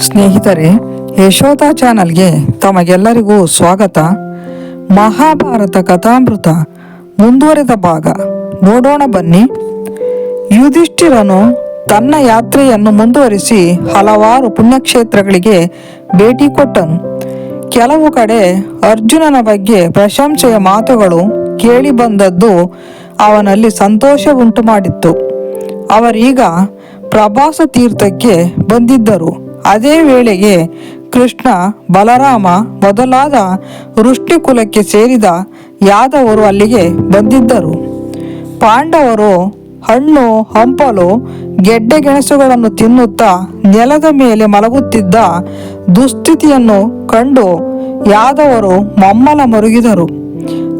ಸ್ನೇಹಿತರೆ, ಯಶೋಧ ಚಾನಲ್ಗೆ ತಮಗೆಲ್ಲರಿಗೂ ಸ್ವಾಗತ. ಮಹಾಭಾರತ ಕಥಾಮೃತ ಮುಂದುವರೆದ ಭಾಗ. ನೋಡೋಣ ಬನ್ನಿ. ಯುಧಿಷ್ಠಿರನು ತನ್ನ ಯಾತ್ರೆಯನ್ನು ಮುಂದುವರಿಸಿ ಹಲವಾರು ಪುಣ್ಯಕ್ಷೇತ್ರಗಳಿಗೆ ಭೇಟಿ ಕೊಟ್ಟನು. ಕೆಲವು ಕಡೆ ಅರ್ಜುನನ ಬಗ್ಗೆ ಪ್ರಶಂಸೆಯ ಮಾತುಗಳು ಕೇಳಿ ಬಂದದ್ದು ಅವನಲ್ಲಿ ಸಂತೋಷ ಉಂಟು ಮಾಡಿತ್ತು ಅವರೀಗ ಪ್ರಭಾಸ ತೀರ್ಥಕ್ಕೆ ಬಂದಿದ್ದರು. ಅದೇ ವೇಳೆಗೆ ಕೃಷ್ಣ ಬಲರಾಮ ಮೊದಲಾದ ವೃಷ್ಟಿ ಕುಲಕ್ಕೆ ಸೇರಿದ ಯಾದವರು ಅಲ್ಲಿಗೆ ಬಂದಿದ್ದರು. ಪಾಂಡವರು ಹಣ್ಣು, ಹಂಪಲು, ಗೆಡ್ಡೆ ಗೆಣಸುಗಳನ್ನು ತಿನ್ನುತ್ತಾ ನೆಲದ ಮೇಲೆ ಮಲಗುತ್ತಿದ್ದ ದುಸ್ಥಿತಿಯನ್ನು ಕಂಡು ಯಾದವರು ಮಮ್ಮಲ ಮರುಗಿದರು.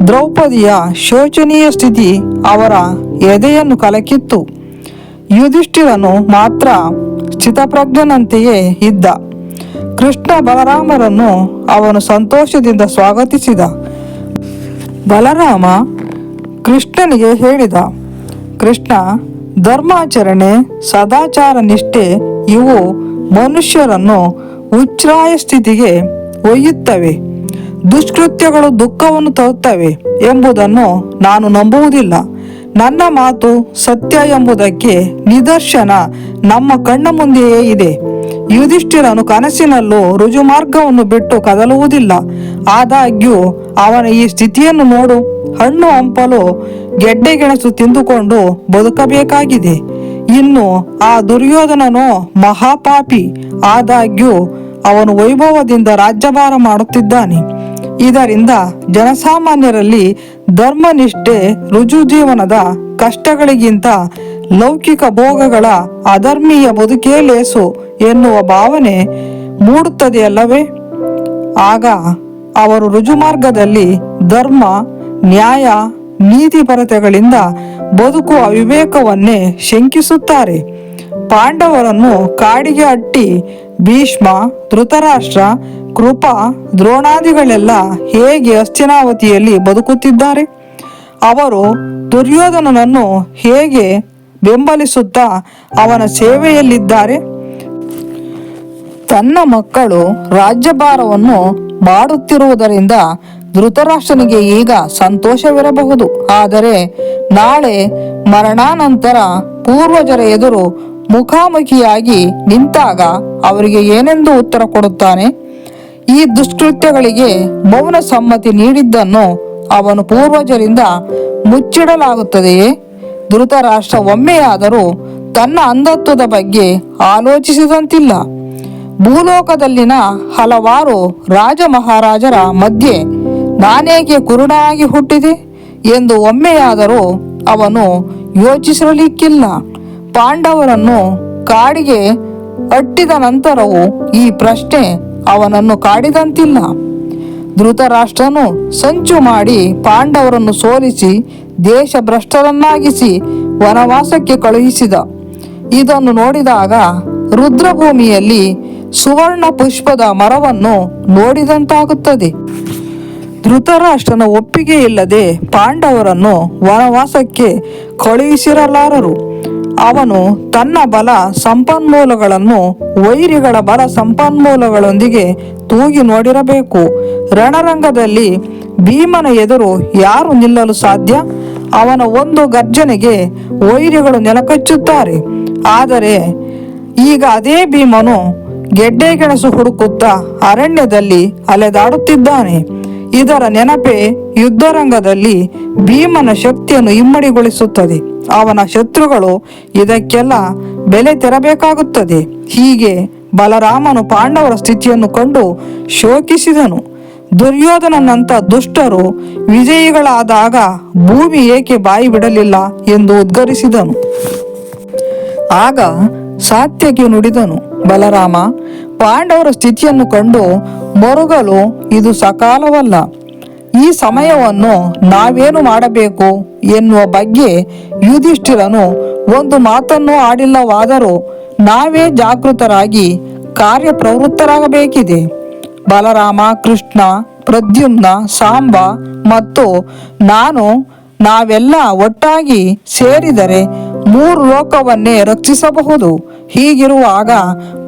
ದ್ರೌಪದಿಯ ಶೋಚನೀಯ ಸ್ಥಿತಿ ಅವರ ಎದೆಯನ್ನು ಕಲಕಿತ್ತು. ಯುಧಿಷ್ಠಿರನು ಮಾತ್ರ ಸ್ಥಿತಪ್ರಜ್ಞನಂತೆಯೇ ಇದ್ದ. ಕೃಷ್ಣ ಬಲರಾಮರನ್ನು ಅವನು ಸಂತೋಷದಿಂದ ಸ್ವಾಗತಿಸಿದ. ಬಲರಾಮ ಕೃಷ್ಣನಿಗೆ ಹೇಳಿದ, ಕೃಷ್ಣ, ಧರ್ಮಾಚರಣೆ, ಸದಾಚಾರ ನಿಷ್ಠೆ ಇವು ಮನುಷ್ಯರನ್ನು ಉಚ್ಛ್ರಾಯ ಸ್ಥಿತಿಗೆ ಒಯ್ಯುತ್ತವೆ. ದುಷ್ಕೃತ್ಯಗಳು ದುಃಖವನ್ನು ತರುತ್ತವೆ ಎಂಬುದನ್ನು ನಾನು ನಂಬುವುದಿಲ್ಲ. ನನ್ನ ಮಾತು ಸತ್ಯ ಎಂಬುದಕ್ಕೆ ನಿದರ್ಶನ ನಮ್ಮ ಕಣ್ಣ ಮುಂದೆಯೇ ಇದೆ. ಯುಧಿಷ್ಠಿರನು ಕನಸಿನಲ್ಲೂ ರುಜುಮಾರ್ಗವನ್ನು ಬಿಟ್ಟು ಕದಲುವುದಿಲ್ಲ. ಆದಾಗ್ಯೂ ಅವನ ಈ ಸ್ಥಿತಿಯನ್ನು ನೋಡು. ಹಣ್ಣು ಹಂಪಲು ಗೆಡ್ಡೆ ಗೆಣಸು ತಿಂದುಕೊಂಡು ಬದುಕಬೇಕಾಗಿದೆ. ಇನ್ನು ಆ ದುರ್ಯೋಧನನು ಮಹಾಪಾಪಿ. ಆದಾಗ್ಯೂ ಅವನು ವೈಭವದಿಂದ ರಾಜ್ಯಭಾರ ಮಾಡುತ್ತಿದ್ದಾನೆ. ಇದರಿಂದ ಜನಸಾಮಾನ್ಯರಲ್ಲಿ ಧರ್ಮನಿಷ್ಠೆ ರುಜು ಜೀವನದ ಕಷ್ಟಗಳಿಗಿಂತ ಲೌಕಿಕ ಭೋಗಗಳ ಅಧರ್ಮೀಯ ಬದುಕೇ ಲೇಸು ಎನ್ನುವ ಭಾವನೆ ಮೂಡುತ್ತದೆಯಲ್ಲವೇ? ಆಗ ಅವರು ರುಜುಮಾರ್ಗದಲ್ಲಿ ಧರ್ಮ, ನ್ಯಾಯ ನೀತಿಪರತೆಗಳಿಂದ ಬದುಕುವ ವಿವೇಕವನ್ನೇ ಶಂಕಿಸುತ್ತಾರೆ. ಪಾಂಡವರನ್ನು ಕಾಡಿಗೆ ಅಟ್ಟಿ ಭೀಷ್ಮ, ಧೃತರಾಷ್ಟ್ರ, ಕೃಪಾ, ದ್ರೋಣಾದಿಗಳೆಲ್ಲ ಹೇಗೆ ಅಸ್ಥಿನಾವತಿಯಲ್ಲಿ ಬದುಕುತ್ತಿದ್ದಾರೆ? ಅವರು ದುರ್ಯೋಧನನನ್ನು ಹೇಗೆ ಬೆಂಬಲಿಸುತ್ತಾ ಅವನ ಸೇವೆಯಲ್ಲಿದ್ದಾರೆ? ತನ್ನ ಮಕ್ಕಳು ರಾಜ್ಯಭಾರವನ್ನು ಮಾಡುತ್ತಿರುವುದರಿಂದ ಧೃತರಾಷ್ಟ್ರನಿಗೆ ಈಗ ಸಂತೋಷವಿರಬಹುದು. ಆದರೆ ನಾಳೆ ಮರಣಾನಂತರ ಪೂರ್ವಜರ ಎದುರು ಮುಖಾಮುಖಿಯಾಗಿ ನಿಂತಾಗ ಅವರಿಗೆ ಏನೆಂದು ಉತ್ತರ ಕೊಡುತ್ತಾನೆ? ಈ ದುಷ್ಕೃತ್ಯಗಳಿಗೆ ಮೌನ ಸಮ್ಮತಿ ನೀಡಿದ್ದನ್ನು ಅವನು ಪೂರ್ವಜರಿಂದ ಮುಚ್ಚಿಡಲಾಗುತ್ತದೆಯೇ? ಧೃತರಾಷ್ಟ್ರ ಒಮ್ಮೆಯಾದರೂ ತನ್ನ ಅಂಧತ್ವದ ಬಗ್ಗೆ ಆಲೋಚಿಸಿದಂತಿಲ್ಲ. ಭೂಲೋಕದಲ್ಲಿನ ಹಲವಾರು ರಾಜ ಮಹಾರಾಜರ ಮಧ್ಯೆ ನಾನೇಕೆ ಕುರುಡಾಗಿ ಹುಟ್ಟಿದೆ ಎಂದು ಒಮ್ಮೆಯಾದರೂ ಅವನು ಯೋಚಿಸಿರಲಿಕ್ಕಿಲ್ಲ. ಪಾಂಡವರನ್ನು ಕಾಡಿಗೆ ಅಟ್ಟಿದ ನಂತರವೂ ಈ ಪ್ರಶ್ನೆ ಅವನನ್ನು ಕಾಡಿದಂತಿಲ್ಲ. ಧೃತರಾಷ್ಟ್ರನು ಸಂಚು ಮಾಡಿ ಪಾಂಡವರನ್ನು ಸೋಲಿಸಿ ದೇಶ ಭ್ರಷ್ಟರನ್ನಾಗಿಸಿ ವನವಾಸಕ್ಕೆ ಕಳುಹಿಸಿದ. ಇದನ್ನು ನೋಡಿದಾಗ ರುದ್ರಭೂಮಿಯಲ್ಲಿ ಸುವರ್ಣ ಪುಷ್ಪದ ಮರವನ್ನು ನೋಡಿದಂತಾಗುತ್ತದೆ. ಧೃತರಾಷ್ಟ್ರನ ಒಪ್ಪಿಗೆ ಇಲ್ಲದೆ ಪಾಂಡವರನ್ನು ವನವಾಸಕ್ಕೆ ಕಳುಹಿಸಿರಲಾರರು. ಅವನು ತನ್ನ ಬಲ ಸಂಪನ್ಮೂಲಗಳನ್ನು ವೈರಿಗಳ ಬಲ ಸಂಪನ್ಮೂಲಗಳೊಂದಿಗೆ ತೂಗಿ ನೋಡಿರಬೇಕು. ರಣರಂಗದಲ್ಲಿ ಭೀಮನ ಎದುರು ಯಾರು ನಿಲ್ಲಲು ಸಾಧ್ಯ? ಅವನ ಒಂದು ಗರ್ಜನೆಗೆ ವೈರಿಗಳು ನೆಲಕಚ್ಚುತ್ತಾರೆ. ಆದರೆ ಈಗ ಅದೇ ಭೀಮನು ಗೆಡ್ಡೆ ಗೆಣಸು ಹುಡುಕುತ್ತಾ ಅರಣ್ಯದಲ್ಲಿ ಅಲೆದಾಡುತ್ತಿದ್ದಾನೆ. ಇದರ ನೆನಪೇ ಯುದ್ಧರಂಗದಲ್ಲಿ ಭೀಮನ ಶಕ್ತಿಯನ್ನು ಇಮ್ಮಡಿಗೊಳಿಸುತ್ತದೆ. ಅವನ ಶತ್ರುಗಳು ಇದಕ್ಕೆಲ್ಲ ಬೆಲೆ ತೆರಬೇಕಾಗುತ್ತದೆ. ಹೀಗೆ ಬಲರಾಮನು ಪಾಂಡವರ ಸ್ಥಿತಿಯನ್ನು ಕಂಡು ಶೋಕಿಸಿದನು. ದುರ್ಯೋಧನನಂತ ದುಷ್ಟರು ವಿಜಯಿಗಳಾದಾಗ ಭೂಮಿ ಏಕೆ ಬಾಯಿ ಬಿಡಲಿಲ್ಲ ಎಂದು ಉದ್ಗರಿಸಿದನು. ಆಗ ಸಾತ್ಯಕ್ಕೆ ನುಡಿದನು, ಬಲರಾಮ, ಪಾಂಡವರ ಸ್ಥಿತಿಯನ್ನು ಕಂಡು ಮರುಗಲು ಇದು ಸಕಾಲವಲ್ಲ. ಈ ಸಮಯವನ್ನು ನಾವೇನು ಮಾಡಬೇಕು ಎನ್ನುವ ಬಗ್ಗೆ ಯುಧಿಷ್ಠಿರನು ಒಂದು ಮಾತನ್ನು ಆಡಿಲ್ಲವಾದರೂ ನಾವೇ ಜಾಗೃತರಾಗಿ ಕಾರ್ಯಪ್ರವೃತ್ತರಾಗಬೇಕಿದೆ. ಬಲರಾಮ, ಕೃಷ್ಣ, ಪ್ರದ್ಯುಮ್ನ, ಸಾಂಬ ಮತ್ತು ನಾನು ನಾವೆಲ್ಲ ಒಟ್ಟಾಗಿ ಸೇರಿದರೆ ಮೂರು ಲೋಕವನ್ನೇ ರಕ್ಷಿಸಬಹುದು. ಹೀಗಿರುವಾಗ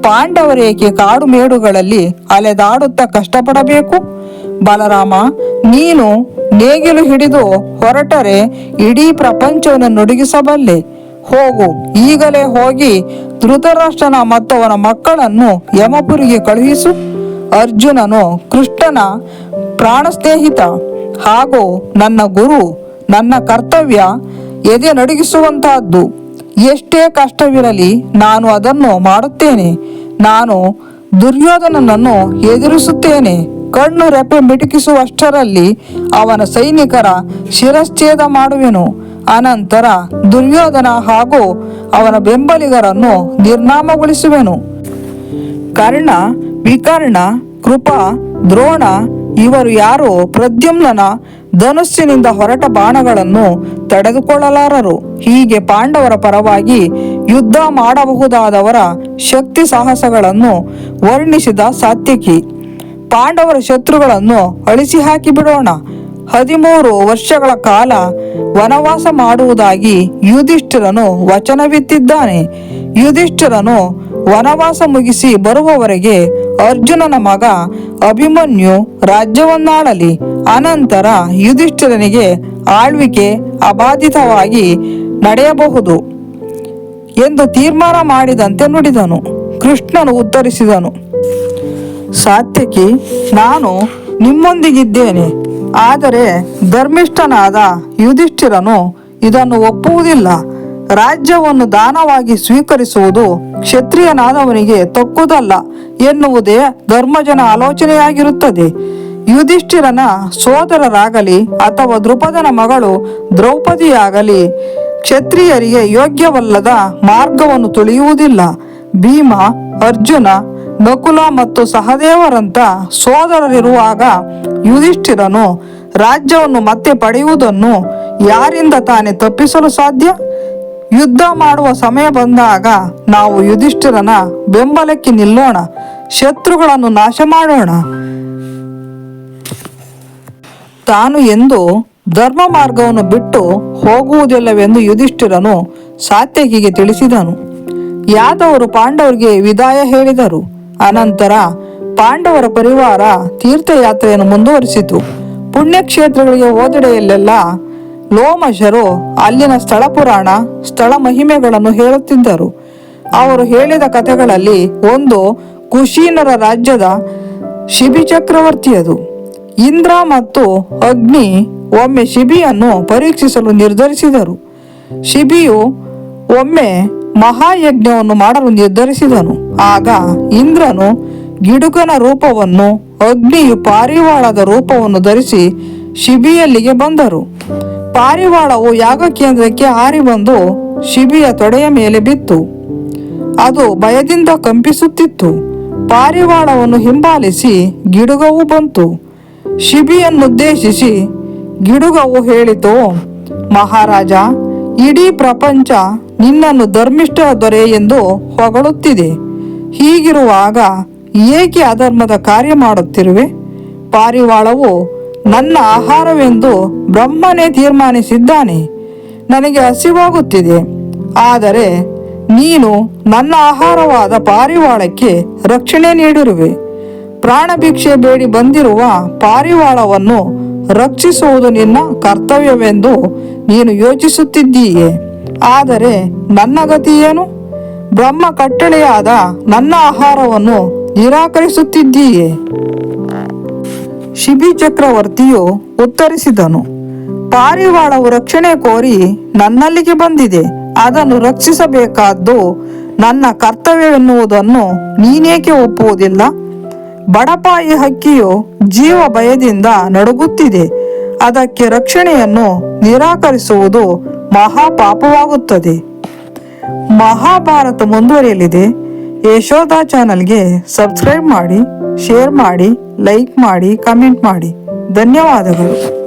ಪಾಂಡವರೇಕೆ ಕಾಡು ಮೇಡುಗಳಲ್ಲಿ ಅಲೆದಾಡುತ್ತಾ ಕಷ್ಟಪಡಬೇಕು? ಬಲರಾಮ, ನೀನು ನೇಗಿಲು ಹಿಡಿದು ಹೊರಟರೆ ಇಡೀ ಪ್ರಪಂಚವನ್ನು ನುಡುಗಿಸಬಲ್ಲೆ. ಹೋಗು, ಈಗಲೇ ಹೋಗಿ ಧೃತರಾಷ್ಟ್ರನ ಮತ್ತು ಅವನ ಮಕ್ಕಳನ್ನು ಯಮಪುರಿಗೆ ಕಳುಹಿಸು. ಅರ್ಜುನನು ಕೃಷ್ಣನ ಪ್ರಾಣ ಸ್ನೇಹಿತ ಹಾಗೂ ನನ್ನ ಗುರು, ನನ್ನ ಕರ್ತವ್ಯ ಎದೆ ನಡುಗಿಸುವಂತಹದ್ದು. ಎಷ್ಟೇ ಕಷ್ಟವಿರಲಿ ನಾನು ಅದನ್ನು ಮಾಡುತ್ತೇನೆ. ನಾನು ದುರ್ಯೋಧನನನ್ನು ಎದುರಿಸುತ್ತೇನೆ. ಕಣ್ಣು ರೆಪ್ಪೆ ಮಿಟುಕಿಸುವಷ್ಟರಲ್ಲಿ ಅವನ ಸೈನಿಕರ ಶಿರಶ್ಛೇದ ಮಾಡುವೆನು. ಅನಂತರ ದುರ್ಯೋಧನ ಹಾಗೂ ಅವನ ಬೆಂಬಲಿಗರನ್ನು ನಿರ್ನಾಮಗೊಳಿಸುವೆನು. ಕರ್ಣ, ವಿಕರ್ಣ, ಕೃಪಾ, ದ್ರೋಣ ಇವರು ಯಾರು? ಪ್ರದ್ಯುಮ್ನನ ಧನುಸ್ಸಿನಿಂದ ಹೊರಟ ಬಾಣಗಳನ್ನು ತಡೆದುಕೊಳ್ಳಲಾರರು. ಹೀಗೆ ಪಾಂಡವರ ಪರವಾಗಿ ಯುದ್ಧ ಮಾಡಬಹುದಾದವರ ಶಕ್ತಿ ಸಾಹಸಗಳನ್ನು ವರ್ಣಿಸಿದ ಸಾತ್ಯಕಿ ಪಾಂಡವರ ಶತ್ರುಗಳನ್ನು ಅಳಿಸಿ ಹಾಕಿ ಬಿಡೋಣ. ಹದಿಮೂರು ವರ್ಷಗಳ ಕಾಲ ವನವಾಸ ಮಾಡುವುದಾಗಿ ಯುಧಿಷ್ಠಿರನು ವಚನವಿತ್ತಿದ್ದಾನೆ. ಯುಧಿಷ್ಠಿರನು ವನವಾಸ ಮುಗಿಸಿ ಬರುವವರೆಗೆ ಅರ್ಜುನನ ಮಗ ಅಭಿಮನ್ಯು ರಾಜ್ಯವನ್ನಾಳಲಿ. ಅನಂತರ ಯುಧಿಷ್ಠಿರನಿಗೆ ಆಳ್ವಿಕೆ ಅಬಾಧಿತವಾಗಿ ನಡೆಯಬಹುದು ಎಂದು ತೀರ್ಮಾನ ಮಾಡಿದಂತೆ ನುಡಿದನು. ಕೃಷ್ಣನು ಉತ್ತರಿಸಿದನು. ಸಾತ್ಯಕಿ ನಾನು ನಿಮ್ಮೊಂದಿಗಿದ್ದೇನೆ. ಆದರೆ ಧರ್ಮಿಷ್ಠನಾದ ಯುಧಿಷ್ಠಿರನು ಇದನ್ನು ಒಪ್ಪುವುದಿಲ್ಲ. ರಾಜ್ಯವನ್ನು ದಾನವಾಗಿ ಸ್ವೀಕರಿಸುವುದು ಕ್ಷತ್ರಿಯನಾದವನಿಗೆ ತಕ್ಕುದಲ್ಲ ಎನ್ನುವುದೇ ಧರ್ಮಜನ ಆಲೋಚನೆಯಾಗಿರುತ್ತದೆ. ಯುಧಿಷ್ಠಿರನ ಸೋದರರಾಗಲಿ ಅಥವಾ ದೃಪದನ ಮಗಳು ದ್ರೌಪದಿಯಾಗಲಿ, ಕ್ಷತ್ರಿಯರಿಗೆ ಯೋಗ್ಯವಲ್ಲದ ಮಾರ್ಗವನ್ನು ತುಳಿಯುವುದಿಲ್ಲ. ಭೀಮ, ಅರ್ಜುನ ನಕುಲ ಮತ್ತು ಸಹದೇವರಂತ ಸೋದರರಿರುವಾಗ ಯುಧಿಷ್ಠಿರನು ರಾಜ್ಯವನ್ನು ಮತ್ತೆ ಪಡೆಯುವುದನ್ನು ಯಾರಿಂದ ತಾನೇ ತಪ್ಪಿಸಲು ಸಾಧ್ಯ? ಯುದ್ಧ ಮಾಡುವ ಸಮಯ ಬಂದಾಗ ನಾವು ಯುಧಿಷ್ಠಿರನ ಬೆಂಬಲಕ್ಕೆ ನಿಲ್ಲೋಣ, ಶತ್ರುಗಳನ್ನು ನಾಶ ಮಾಡೋಣ. ತಾನು ಎಂದು ಧರ್ಮ ಮಾರ್ಗವನ್ನು ಬಿಟ್ಟು ಹೋಗುವುದಿಲ್ಲವೆಂದು ಯುಧಿಷ್ಠಿರನು ಸಾತ್ಯಕಿಗೆ ತಿಳಿಸಿದನು. ಯಾದವರು ಪಾಂಡವರಿಗೆ ವಿದಾಯ ಹೇಳಿದರು. ಅನಂತರ ಪಾಂಡವರ ಪರಿವಾರ ತೀರ್ಥಯಾತ್ರೆಯನ್ನು ಮುಂದುವರಿಸಿತು. ಪುಣ್ಯಕ್ಷೇತ್ರಗಳಿಗೆ ಹೋದೆಡೆಯಲ್ಲೆಲ್ಲ ಲೋಮಶರು ಅಲ್ಲಿನ ಸ್ಥಳ ಪುರಾಣ, ಸ್ಥಳ ಮಹಿಮೆಗಳನ್ನು ಹೇಳುತ್ತಿದ್ದರು. ಅವರು ಹೇಳಿದ ಕಥೆಗಳಲ್ಲಿ ಒಂದು ಕುಶೀನರ ರಾಜ್ಯದ ಶಿಬಿ ಚಕ್ರವರ್ತಿಯದು ಇಂದ್ರ ಮತ್ತು ಅಗ್ನಿ ಒಮ್ಮೆ ಶಿಬಿಯನ್ನು ಪರೀಕ್ಷಿಸಲು ನಿರ್ಧರಿಸಿದರು. ಶಿಬಿಯು ಒಮ್ಮೆ ಮಹಾಯಜ್ಞವನ್ನು ಮಾಡಲು ನಿರ್ಧರಿಸಿದನು. ಆಗ ಇಂದ್ರನು ಗಿಡುಗನ ರೂಪವನ್ನು, ಅಗ್ನಿಯು ಪಾರಿವಾಳದ ರೂಪವನ್ನು ಧರಿಸಿ ಶಿಬಿಯಲ್ಲಿಗೆ ಬಂದರು. ಪಾರಿವಾಳವು ಯಾಗ ಕೇಂದ್ರಕ್ಕೆ ಹಾರಿ ಬಂದು ಶಿಬಿಯ ತೊಡೆಯ ಮೇಲೆ ಬಿತ್ತು. ಅದು ಭಯದಿಂದ ಕಂಪಿಸುತ್ತಿತ್ತು. ಪಾರಿವಾಳವನ್ನು ಹಿಂಬಾಲಿಸಿ ಗಿಡುಗವು ಬಂತು. ಶಿಬಿಯನ್ನುದ್ದೇಶಿಸಿ ಗಿಡುಗವು ಹೇಳಿತು, ಮಹಾರಾಜ ಇಡೀ ಪ್ರಪಂಚ ನಿನ್ನನ್ನು ಧರ್ಮಿಷ್ಠ ದೊರೆ ಎಂದು ಹೊಗಳುತ್ತಿದೆ. ಹೀಗಿರುವಾಗ ಏಕೆ ಅಧರ್ಮದ ಕಾರ್ಯ ಮಾಡುತ್ತಿರುವೆ? ಪಾರಿವಾಳವು ನನ್ನ ಆಹಾರವೆಂದು ಬ್ರಹ್ಮನೇ ತೀರ್ಮಾನಿಸಿದ್ದಾನೆ. ನನಗೆ ಹಸಿವಾಗುತ್ತಿದೆ. ಆದರೆ ನೀನು ನನ್ನ ಆಹಾರವಾದ ಪಾರಿವಾಳಕ್ಕೆ ರಕ್ಷಣೆ ನೀಡಿರುವೆ. ಪ್ರಾಣಭಿಕ್ಷೆ ಬೇಡಿ ಬಂದಿರುವ ಪಾರಿವಾಳವನ್ನು ರಕ್ಷಿಸುವುದು ನಿನ್ನ ಕರ್ತವ್ಯವೆಂದು ನೀನು ಯೋಚಿಸುತ್ತಿದ್ದೀಯೆ? ಆದರೆ ನನ್ನ ಗತಿಯೇನು ಬ್ರಹ್ಮ ಕಟ್ಟಳೆಯಾದ ನನ್ನ ಆಹಾರವನ್ನು ನಿರಾಕರಿಸುತ್ತಿದ್ದೀಯೆ? ಶಿಬಿ ಚಕ್ರವರ್ತಿಯು ಉತ್ತರಿಸಿದನು, ಪಾರಿವಾಳವು ರಕ್ಷಣೆ ಕೋರಿ ನನ್ನಲ್ಲಿಗೆ ಬಂದಿದೆ, ಅದನ್ನು ರಕ್ಷಿಸಬೇಕಾದ್ದು ನನ್ನ ಕರ್ತವ್ಯವೆನ್ನುವುದನ್ನು ನೀನೇಕೆ ಒಪ್ಪುವುದಿಲ್ಲ? ಬಡಪಾಯಿ ಹಕ್ಕಿಯು ಜೀವ ಭಯದಿಂದ ನಡುಗುತ್ತಿದೆ ಅದಕ್ಕೆ ರಕ್ಷಣೆಯನ್ನು ನಿರಾಕರಿಸುವುದು ಮಹಾಪಾಪವಾಗುತ್ತದೆ. ಮಹಾಭಾರತ ಮುಂದುವರಿಯಲಿದೆ. ಯಶೋಧ ಚಾನಲ್ಗೆ ಸಬ್ಸ್ಕ್ರೈಬ್ ಮಾಡಿ, ಶೇರ್ ಮಾಡಿ, ಲೈಕ್ ಮಾಡಿ, ಕಮೆಂಟ್ ಮಾಡಿ. ಧನ್ಯವಾದಗಳು.